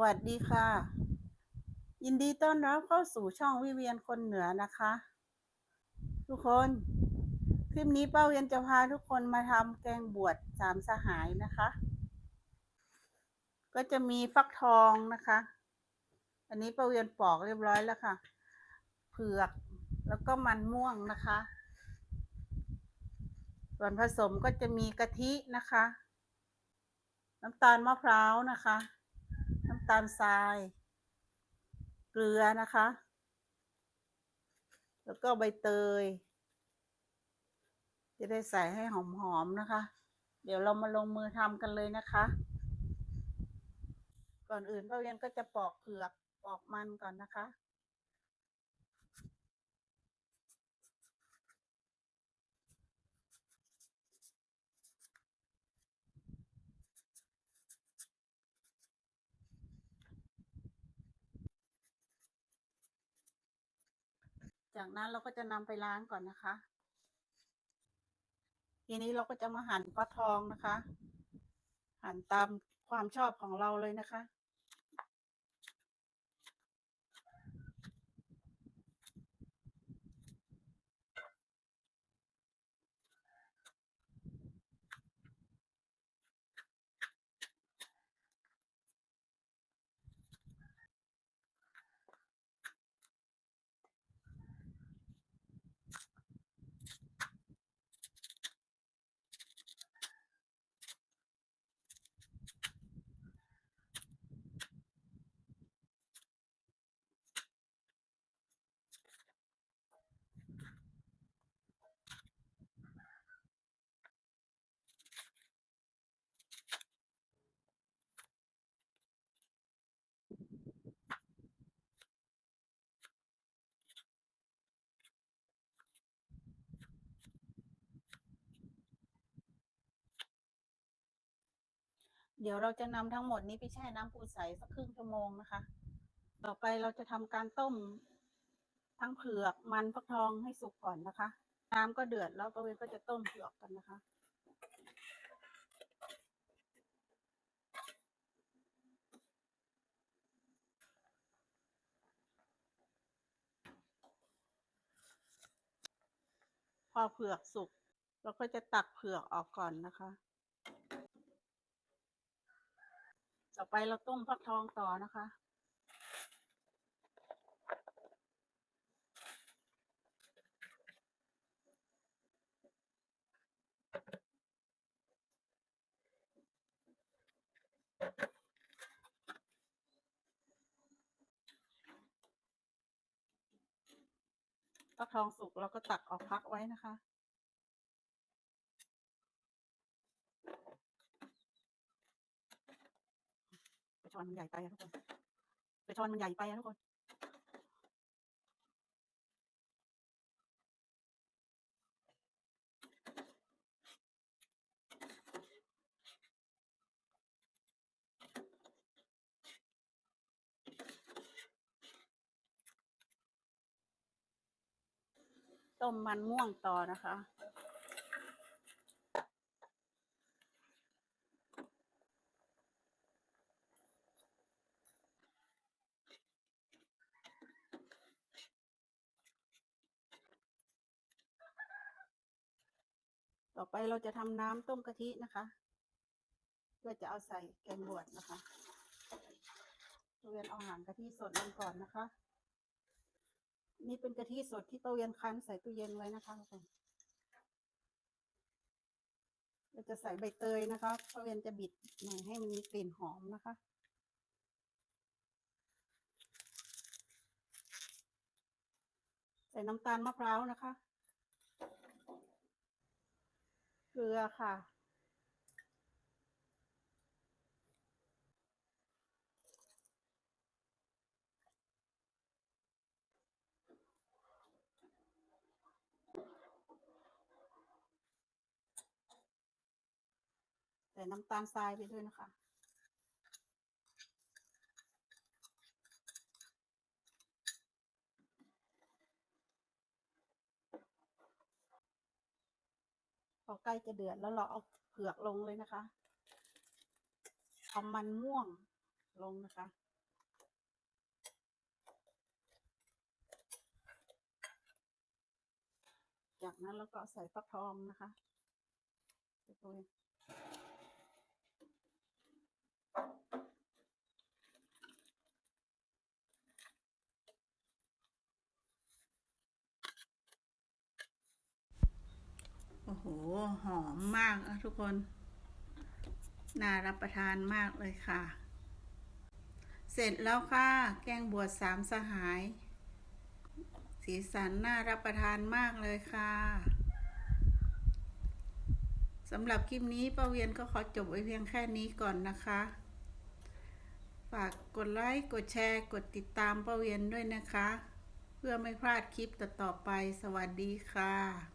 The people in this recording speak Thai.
วัสดีค่ะ ยินดีต้อนรับเข้าสู่ช่องวิเวียนคนเหนือนะคะ ทุกคน คลิปนี้ป้าเวียนจะพาทุกคนมาทำแกงบวชสามสหายนะคะ ก็จะมีฟักทองนะคะ อันนี้ป้าเวียนปอกเรียบร้อยแล้วค่ะ เผือกแล้วก็มันม่วงนะคะ ส่วนผสมก็จะมีกะทินะคะ น้ำตาลมะพร้าวนะคะำตาลทราย เกลือนะคะ แล้วก็ใบเตย จะได้ใส่ให้หอมๆนะคะ เดี๋ยวเรามาลงมือทำกันเลยนะคะ ก่อนอื่นป้าเวียนก็จะปอกเผือกปอกมันก่อนนะคะ จากนั้นเราก็จะนำไปล้างก่อนนะคะ ทีนี้เราก็จะมาหั่นฟักทองนะคะ หั่นตามความชอบของเราเลยนะคะ เดี๋ยวเราจะนำทั้งหมดนี้ไปแช่น้ำปูใสสักครึ่งชั่วโมงนะคะ ต่อไปเราจะทำการต้ม ทั้งเผือกมันฟักทองให้สุกก่อนนะคะ น้ำก็เดือดแล้วป้าเวนก็จะต้มเผือกกันนะคะพอเผือกสุกเราก็จะตักเผือกออกก่อนนะคะ ต่อไปเราต้มฟักทองต่อนะคะ ฟักทองสุกเราก็ตักออกพักไว้นะคะ กระ ชอนมันใหญ่ไปอะทุกคนกระชอนมันใหญ่ไปอะทุกคนต้มมันม่วงต่อนะคะ ต่อไปเราจะทำน้ำต้มกะทินะคะ เพื่อจะเอาใส่แกงบวชนะคะป้าเวียนเอาหางกะทิสดลงก่อนนะคะ นี่เป็นกะทิสดที่ป้าเวียนคั้นใส่ตู้เย็นไว้นะคะทุกคนเราจะใส่ใบเตยนะคะป้าเวียนจะบิดหน่อยให้มันมีกลิ่นหอมนะคะใส่น้ำตาลมะพร้าวนะคะ เกลือค่ะ ใส่น้ำตาลทรายไปด้วยนะคะ อใกล้จะเดือดแล้วเราเอาเผือกลงเลยนะคะเอามันม่วงลงนะคะ จากนั้นเราก็ใส่ฟักทองนะคะไปโรยโอ้โหหอมมากอะทุกคน น่ารับประทานมากเลยค่ะ เสร็จแล้วค่ะ แกงบวชสามสหาย สีสันน่ารับประทานมากเลยค่ะสำหรับคลิปนี้ป้าเวียนก็ขอจบไว้เพียงแค่นี้ก่อนนะคะ ฝากกดไลค์ กดแชร์ กดติดตามป้าเวียนด้วยนะคะ เพื่อไม่พลาดคลิปต่อๆไป สวัสดีค่ะ